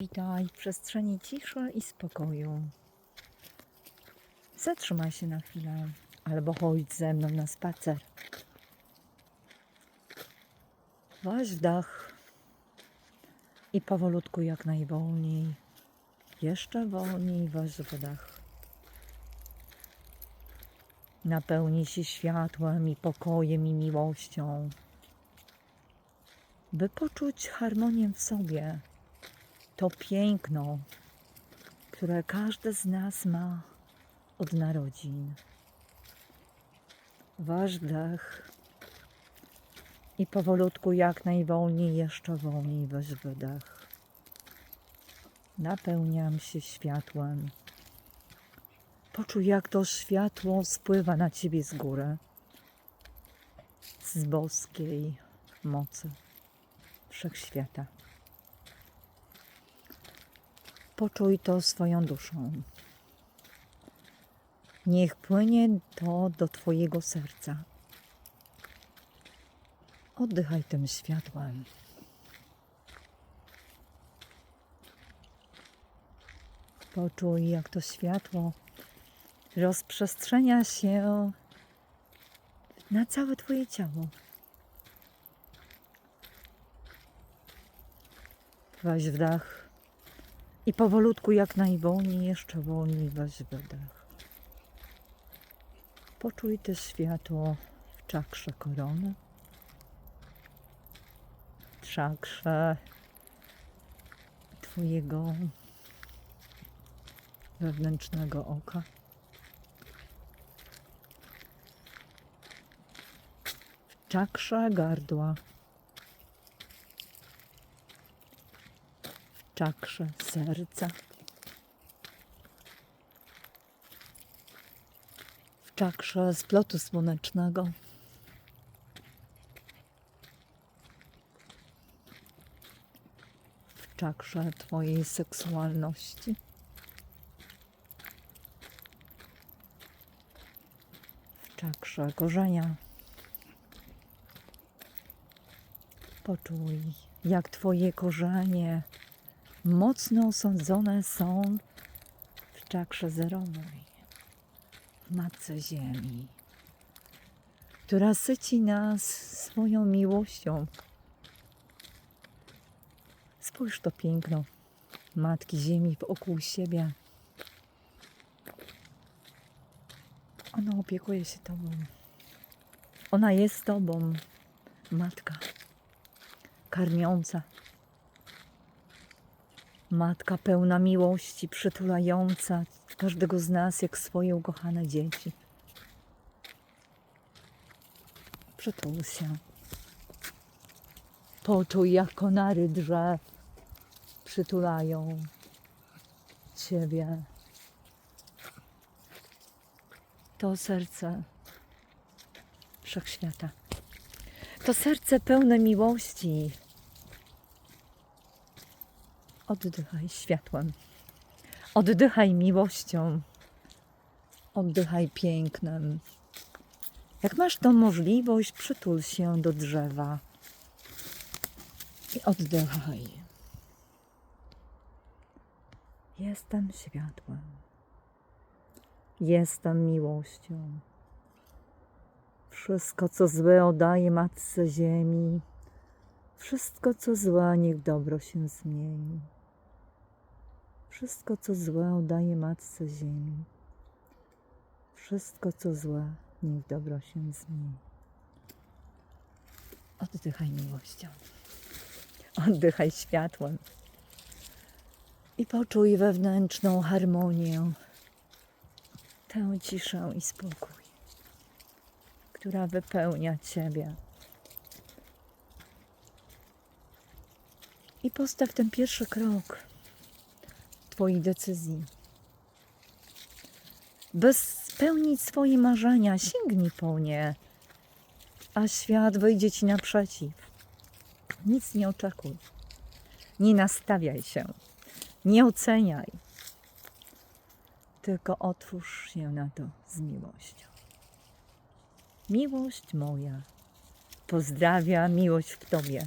Witaj w przestrzeni ciszy i spokoju. Zatrzymaj się na chwilę albo chodź ze mną na spacer. Weź wdech i powolutku jak najwolniej, jeszcze wolniej weź wdech. Napełnij się światłem i pokojem i miłością, by poczuć harmonię w sobie to piękno, które każdy z nas ma od narodzin. Waż wdech i powolutku, jak najwolniej, jeszcze wolniej weź wydech. Napełniam się światłem. Poczuj, jak to światło spływa na ciebie z góry, z boskiej mocy wszechświata. Poczuj to swoją duszą. Niech płynie to do Twojego serca. Oddychaj tym światłem. Poczuj, jak to światło rozprzestrzenia się na całe Twoje ciało. Weź wdech i powolutku, jak najwolniej, jeszcze wolniej weź wydech. Poczuj też światło w czakrze korony, w czakrze Twojego wewnętrznego oka. W czakrze gardła. Czakrze serca. W czakrze splotu słonecznego. W czakrze Twojej seksualności. W czakrze korzenia. Poczuj, jak Twoje korzenie mocno osadzone są w czakrze zerowej, Matce Ziemi, która syci nas swoją miłością. Spójrz to piękno Matki Ziemi wokół siebie. Ona opiekuje się Tobą. Ona jest Tobą, Matka, karmiąca. Matka pełna miłości, przytulająca każdego z nas jak swoje ukochane dzieci. Przytul się. Poczuj, jak konary drzew przytulają Ciebie. To serce wszechświata. To serce pełne miłości, Oddychaj światłem. Oddychaj miłością. Oddychaj pięknem. Jak masz tą możliwość, przytul się do drzewa i oddychaj. Jestem światłem. Jestem miłością. Wszystko, co złe, oddaję Matce Ziemi. Wszystko, co złe, niech dobro się zmieni. Wszystko, co złe, oddaję Matce Ziemi. Wszystko, co złe, niech dobro się zmieni. Oddychaj miłością. Oddychaj światłem. I poczuj wewnętrzną harmonię, tę ciszę i spokój, która wypełnia Ciebie. I postaw ten pierwszy krok Twojej decyzji. By spełnić swoje marzenia, sięgnij po nie, a świat wyjdzie Ci naprzeciw. Nic nie oczekuj. Nie nastawiaj się. Nie oceniaj. Tylko otwórz się na to z miłością. Miłość moja pozdrawia miłość w Tobie.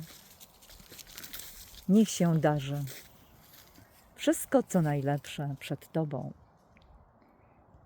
Niech się darzy. Wszystko, co najlepsze przed Tobą.